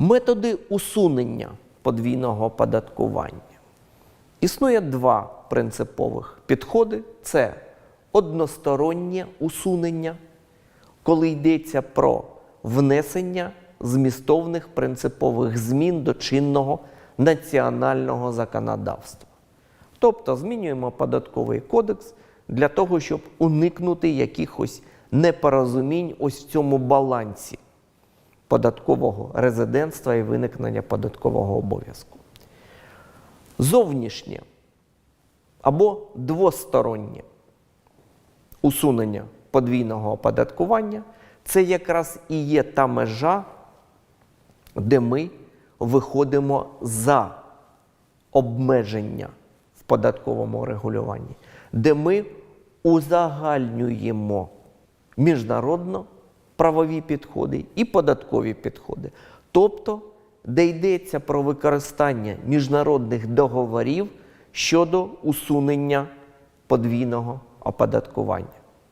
Методи усунення подвійного оподаткування. Існує два принципових підходи: це одностороннє усунення, коли йдеться про внесення змістовних принципових змін до чинного національного законодавства. Тобто змінюємо податковий кодекс для того, щоб уникнути якихось непорозумінь ось в цьому балансі податкового резидентства і виникнення податкового обов'язку. Зовнішнє або двостороннє усунення подвійного оподаткування це якраз і є та межа, де ми виходимо за обмеження в податковому регулюванні, де ми узагальнюємо міжнародно правові підходи і податкові підходи. Тобто, де йдеться про використання міжнародних договорів щодо усунення подвійного оподаткування.